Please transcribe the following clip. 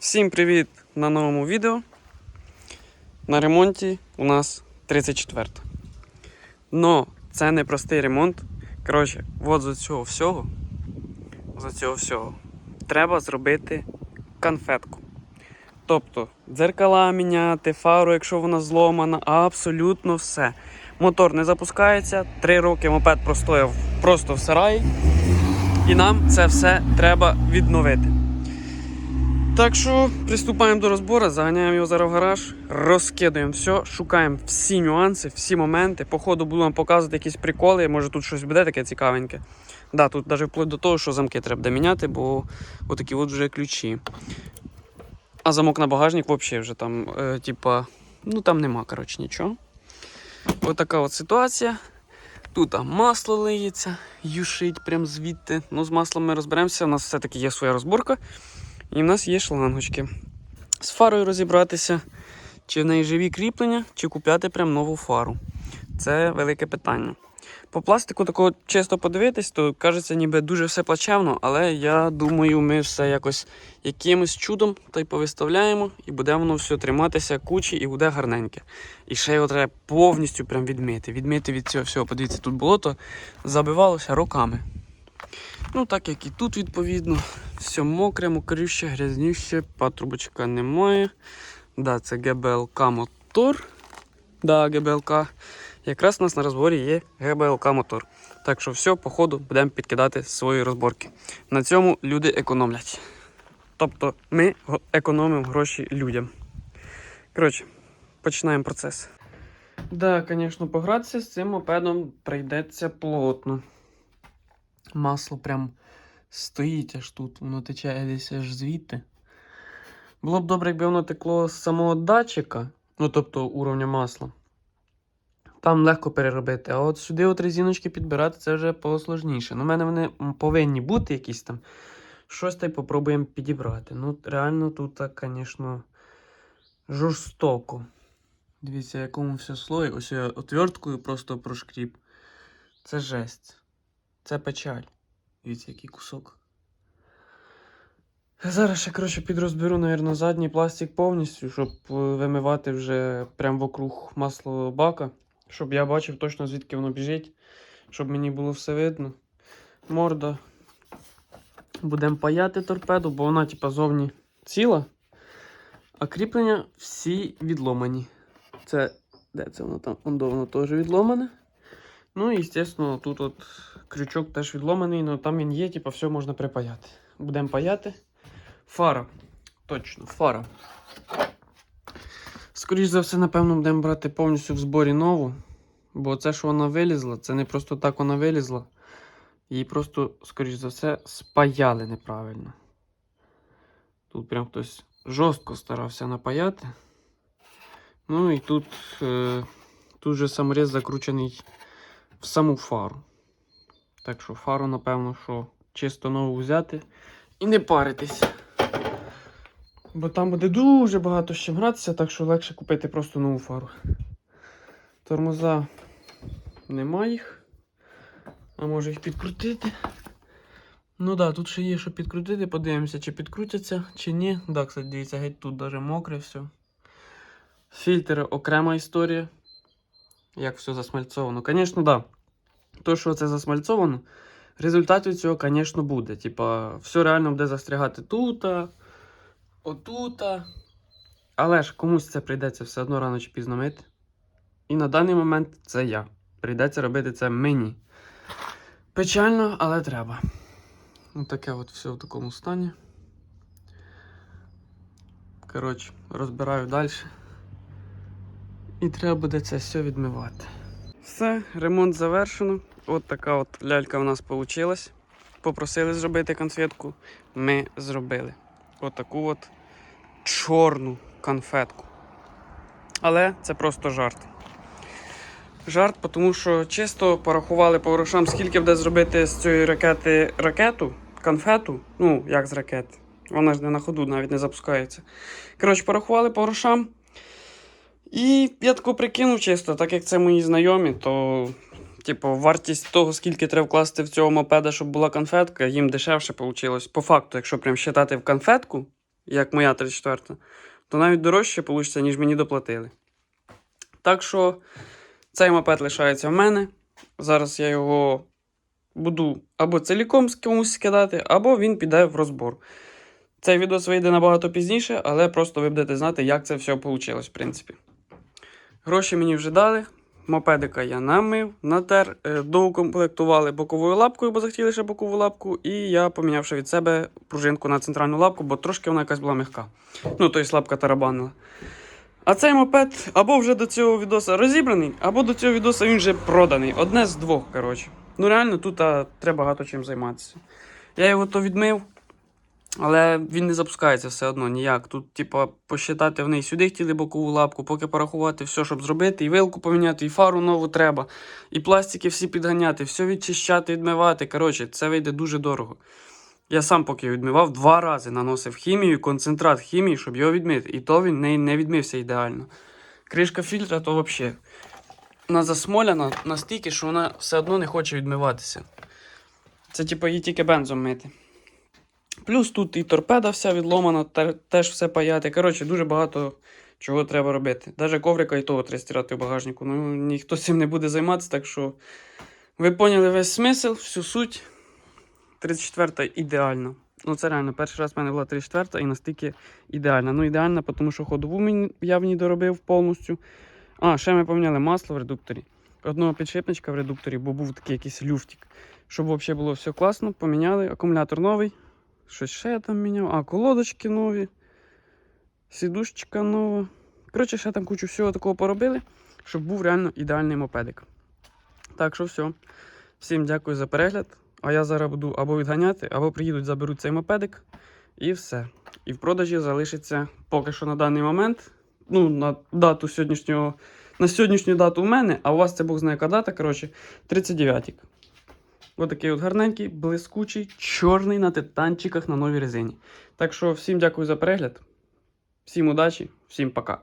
Всім привіт на новому відео. На ремонті у нас 34. Но це не простий ремонт. Коротше, от з цього всього, з цього всього треба зробити конфетку. Тобто дзеркала міняти, фару, якщо вона зломана, абсолютно все. Мотор не запускається, 3 роки мопед простояв просто в сараї. І нам це все треба відновити. Так що приступаємо до розбору, заганяємо його зараз в гараж, розкидаємо все, шукаємо всі нюанси, всі моменти. По ходу буду вам показувати якісь приколи, може тут щось буде таке цікавеньке. Да, тут навіть вплоть до того, що замки треба буде міняти, бо отакі от вже ключі. А замок на багажник взагалі вже там, е, типа, ну там нема, коротше, нічого. Отака от ситуація. Тут масло лиється, юшить прям звідти. Ну, з маслом ми розберемося. У нас все-таки є своя розборка. І в нас є шлангочки. З фарою розібратися, чи в неї живі кріплення, чи купляти прям нову фару. Це велике питання. По пластику такого чисто подивитись, то кажеться, ніби дуже все плачевно, але я думаю, ми все якось якимось чудом та й повиставляємо, і буде воно все триматися кучі і буде гарненьке. І ще його треба повністю прям відмити. Відмити від цього всього. Подивіться, тут болото забивалося роками. Ну, так як і тут, відповідно, все мокре, мокрюще, грязніще, патрубочка немає. Да, це ГБЛК мотор. Да, ГБЛК. Якраз у нас на розборі є ГБЛК мотор. Так що все, по ходу будемо підкидати свої розборки. На цьому люди економлять. Тобто ми економимо гроші людям. Коротше, починаємо процес. Да, звісно, погратися з цим мопедом прийдеться плотно. Масло прям стоїть аж тут, воно тече десь аж звідти. Було б добре, якби воно текло з самого датчика, ну тобто уровня масла. Там легко переробити. А от сюди от резиночки підбирати це вже посложніше. Ну, у мене вони повинні бути якісь там. Щось та й попробуємо підібрати. Ну, реально тут, так, звісно, жорстоко. Дивіться, якому все слої. Ось я отверткою просто прошкріп. Це жесть. Це печаль. Дивіться, який кусок. Зараз ще, коротше, підрозберу, напевно, задній пластик повністю, щоб е, вимивати вже прямо вокруг маслобака. Щоб я бачив точно звідки воно біжить. Щоб мені було все видно. Морда. Будемо паяти торпеду, бо вона, типа, зовні ціла. А кріплення всі відломані. Це. Де це воно там? Воно теж відломане. Ну і, звісно, тут от крючок теж відломаний, але там він є, типу, все можна припаяти. Будемо паяти. Фара. Точно, фара. Скоріше за все, напевно, будемо брати повністю в зборі нову. Бо це, що вона вилізла, це не просто так вона вилізла. Її просто, скоріш за все, спаяли неправильно. Тут прям хтось жорстко старався напаяти. Ну і тут, е, тут же саморіз закручений в саму фару. Так що фару, напевно, що чисто нову взяти і не паритись. Бо там буде дуже багато з чим гратися, так що легше купити просто нову фару. Тормоза нема їх. А може їх підкрутити. Ну так, да, тут ще є що підкрутити, подивимося, чи підкрутяться, чи ні. Да, кстати, дивіться, геть тут даже мокре все. Фільтри окрема історія. Як все засмальцовано. Звісно, так. Да. То, що це засмальцовано, результат від цього, звісно, буде. Типа, все реально буде застрягати тут, отута. Але ж комусь це прийдеться все одно рано чи пізно мити. І на даний момент це я. Прийдеться робити це мені. Печально, але треба. Ось таке от все в такому стані. Коротше, розбираю далі. І треба буде це все відмивати. Все, ремонт завершено. От така от лялька у нас вийшла. Попросили зробити конфетку. Ми зробили. От таку от чорну конфетку. Але це просто жарт. Жарт, тому що чисто порахували по грошам, скільки буде зробити з цієї ракети ракету, конфету. Ну, як з ракети. Вона ж не на ходу навіть не запускається. Коротше, порахували по грошам. І я тако прикинув чисто, так як це мої знайомі, то, типу, вартість того, скільки треба вкласти в цього мопеда, щоб була конфетка, їм дешевше вийшло. По факту, якщо прям считати в конфетку, як моя 34, то навіть дорожче вийде, ніж мені доплатили. Так що цей мопед лишається в мене. Зараз я його буду або ціліком комусь скидати, або він піде в розбор. Цей відео вийде набагато пізніше, але просто ви будете знати, як це все вийшло, в принципі. Гроші мені вже дали. Мопедика я намив, натер, е, доукомплектували боковою лапкою, бо захотіли ще бокову лапку, і я помінявши від себе пружинку на центральну лапку, бо трошки вона якась була м'яка. Ну, тобто лапка тарабанила. А цей мопед або вже до цього відоса розібраний, або до цього відоса він вже проданий. Одне з двох, коротше. Ну реально тут а, треба багато чим займатися. Я його то відмив, але він не запускається все одно ніяк. Тут, типа, посчитати в неї сюди хотіли бокову лапку, поки порахувати все, щоб зробити, і вилку поміняти, і фару нову треба, і пластики всі підганяти, все відчищати, відмивати. Коротше, це вийде дуже дорого. Я сам поки відмивав, два рази наносив хімію, концентрат хімії, щоб його відмити. І то він не, не відмився ідеально. Кришка фільтра то взагалі. Вона засмоляна настільки, що вона все одно не хоче відмиватися. Це типу її тільки бензом мити. Плюс тут і торпеда вся відломана, теж все паяти. Коротше, дуже багато чого треба робити. Навіть коврика і того треба стирати в багажнику. Ну, ніхто цим не буде займатися, так що ви поняли весь смисл, всю суть. 34-та ідеально. Ну, це реально, перший раз в мене була 34 і настільки ідеальна. Ну, ідеальна, тому що ходову я в ній доробив повністю. А, ще ми поміняли масло в редукторі. Одного підшипничка в редукторі, бо був такий якийсь люфтик. Щоб взагалі було все класно, поміняли. Акумулятор новий. Щось ще я там міняв. А, колодочки нові. Сідушечка нова. Коротше, ще там кучу всього такого поробили, щоб був реально ідеальний мопедик. Так що все. Всім дякую за перегляд. А я зараз буду або відганяти, або приїдуть, заберуть цей мопедик. І все. І в продажі залишиться поки що на даний момент. Ну, на дату сьогоднішнього. На сьогоднішню дату у мене, а у вас це Бог знає яка дата, коротше, 39-ік. Отакий от гарненький, блискучий, чорний на титанчиках на новій резині. Так що всім дякую за перегляд. Всім удачі, всім пока.